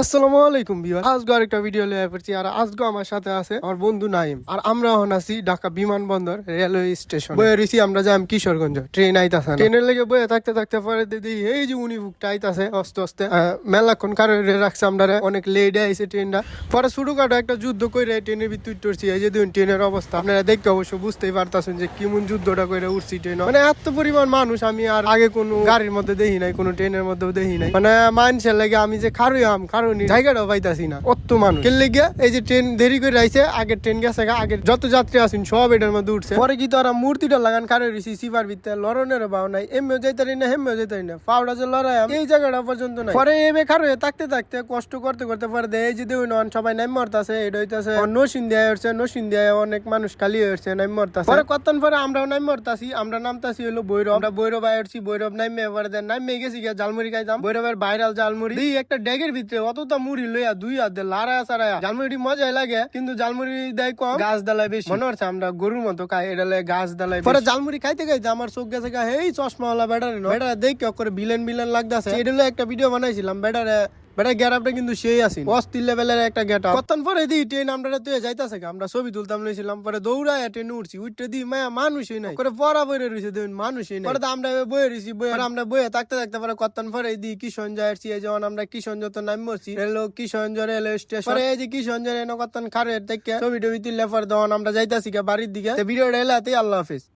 আসসালামু আলাইকুম আজকে আরেকটা ভিডিও পড়ছি আর আজকে আমার সাথে আছে আমার বন্ধু নাইম। আর আমরা আছি ঢাকা বিমানবন্দর রেলওয়ে স্টেশন। বয়ে রয়েছি আমরা কিশোরগঞ্জ। ট্রেন আইতাছে ট্রেনের লেগে বয়ে থাকতে থাকতে পরে দেখি এই যে আইতাছে মেলাক্ষণ রাখছে আমরা অনেক আইছে ট্রেনটা পরে একটা যুদ্ধ করে ট্রেনের ভিতর উঠছি। এই যে ট্রেনের অবস্থা। আপনারা দেখতে অবশ্য বুঝতেই পারতাছেন যে কেমন যুদ্ধটা করে উঠছি ট্রেন মানে এত পরিমাণ মানুষ আমি আর আগে কোনো গাড়ির মধ্যে দেখি নাই, কোনো ট্রেনের মধ্যেও দেখি নাই। মানে মানুষের লাগে আমি যে খারুই আম খারুনি জায়গাটাও পাইতাছি না। অত মানুষ। কেন লেগে এই যে ট্রেন দেরি করে আইছে আগে ট্রেন গেছে আগে যত যাত্রী আছেন সব এটার মধ্যে উঠছে। পরে কি তোরা মূর্তিটা লাগান কারও রিসি সিপার ভিতরে লড়নের বাও নাই এমনিও যাইতারি না হেমনিও যাইতারি না পাউডা যে লড়াই এই জায়গাটা পর্যন্ত নাই। পরে এবে খারো থাকতে থাকতে কষ্ট করতে করতে পরে দেয় এই যে দেখুন অন সবাই নাম মরতাছে এটা হইতাছে। নসিন দেয়া হচ্ছে নসিন দেয়া অনেক মানুষ খালি হচ্ছে নাম মরতাছে। পরে কতক্ষণ পরে আমরাও নাম মরতাছি আমরা নামতাছি হলো বৈরব আমরা বৈরব আইছি বৈরব নামে পরে দেন নামে গেছি গিয়া জালমুড়ি খাইতাম। বৈরবের ভাইরাল জালমুড়ি। এই একটা ড্যাগের ভিতরে অতটা মুড়ি লইয়া দুই হাতে লাড়ায়া সারায়া জালমুড়ি মজাই লাগে কিন্তু জালমুড়ি দেয় কম। গাছ দালাই বেশি। মনে হচ্ছে আমরা গরুর মতো খাই এটা লাগে গাছ দালাই পরে জালমুড়ি খাইতে খাইতে আমার চোখ গেছে এই চশমা চশমাওয়ালা ব্যাটারি নো। বেটারে দেখ করে বিলেন বিলেন লাগতেছে। এটা একটা ভিডিও বানাইছিলাম বেটারে কিন্তু সেই অস্থির লেভেলের একটা কতক্ষণ পরে ট্রেন আমরা তুই যাইতাছে আমরা ছবি তুলতাম, লইছিলাম, পরে দৌড়ায় ট্রেনে উঠছি। উঠতে মায়া মানুষই নাই। করে পড়া বইরে রয়েছে দেখুন, মানুষই নাই। পরে তো আমরা বয়ে রয়েছি বয়ে আমরা বয়ে থাকতে থাকতে পরে কতক্ষণ পরে কিশন যাইছি এই আমরা কিশনজ তো নাম মরছি রেল কিশনজ রেলওয়ে স্টেশন। পরে এই যে কিশনজ এনে কতক্ষণ খারে থেকে ছবি টবি তুললে পরে তখন আমরা যাইতাছি বাড়ির দিকে। ভিডিওটা এলাতেই আল্লাহ হাফিজ।